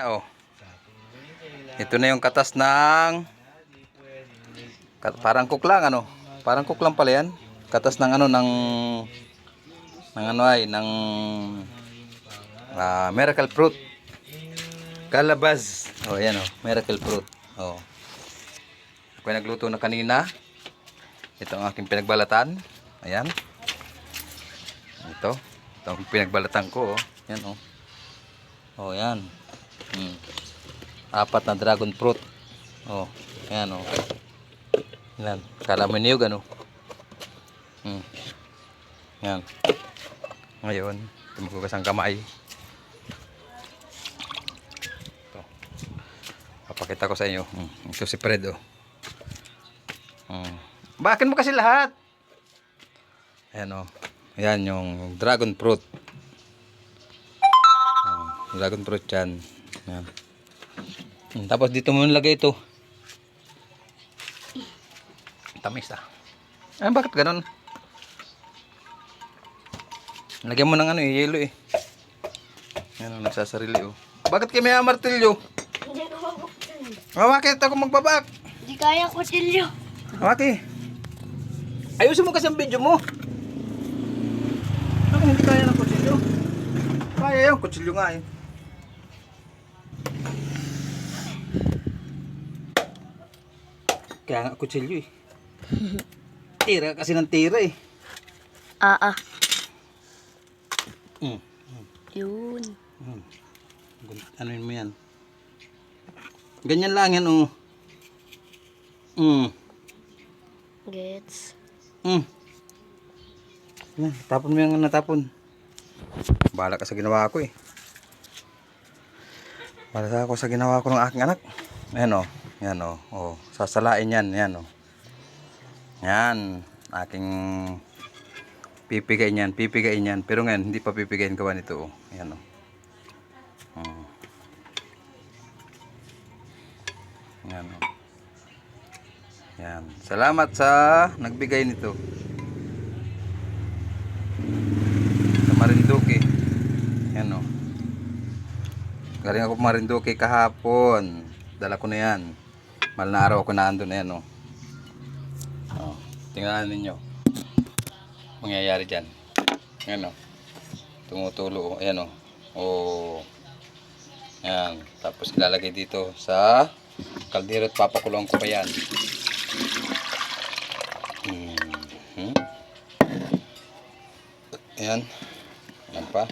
Na oh. Ito na yung katas ng kat- parang kuklang ano. Parang kuklang pala yan. Katas ng ano ng ng ano ay ng ah, miracle fruit. Kalabaz. Oh, yan oh, miracle fruit. Oh. Ako nagluto na kanina. Ito ang aking pinagbalatan. Ayan. Ito. Ito ang pinagbalatan ko. Oh. Yan oh. Oh, yan. Hmm. Apat na dragon fruit. Oh, yan oh. Yan. Kala mo niyog ano. Hmm. Yan. Ngayon, tumugas ang kamay. Ito. Papakita ko sa inyo. Hmm. Ito si Fred oh. Hmm. Bakin mo kasi lahat. Ayan oh. Yan yung dragon fruit. Oh, dragon fruit yan. Yan. Hmm, Tapos dito mo nilagay ito. Tamis ah. Ah, bakit ganun? Lagyan mo ng ano eh, yelo eh. Yan, oh, nagsasarili oh. Bakit kayo may martilyo? Hindi ko mabuksan. Ah, bakit ako magbabak? Hindi kaya kutsilyo. Bakit? Ayusin mo kasi ang video mo. Ako hindi kaya ng kutsilyo. Kaya yung kutsilyo nga eh. Kaya nga kutsilyo eh. Tira kasi ng tira eh. Ah, ah. Mm. Yun. Mm. Gun- Ano yun mo yan? Ganyan lang yan oh. Mm. Gets. Mm. Yan, tapon mo yung natapon. Bahala ka sa ginawa ko eh. Bahala ako sa ginawa ko ng aking anak. Ayan o. Yan o. Oh, sasalain yan. Yan o. Yan. Aking pipigain yan. Pipigain yan. Pero ngayon, hindi pa pipigain gawa nito o. Yan o. Oh. Yan o. Yan. Salamat sa nagbigay nito. Sa Marinduque. Yan o. Galing ako Marinduque kahapon. Dala ko na yan. Mahal na araw ako na ando na yan o. Oh. Tingnan ninyo. Mangyayari dyan. Yan o. Tumutulo o. Ayan o. Oh. Yan. Tapos ilalagay dito sa kaldero at papakulong ko pa yan. Mhm. Ayan. Ayan pa.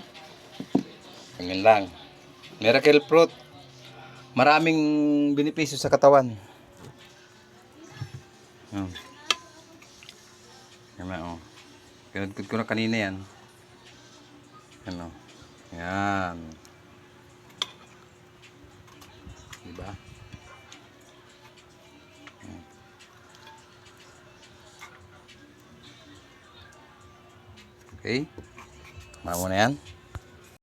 Ganyan lang. Miracle fruit. Maraming benepisyo sa katawan. Ayan. Ayan na, oh. Ko na kanina yan. Ayan, oh. Ayan. Diba? Okay. Mamo na yan.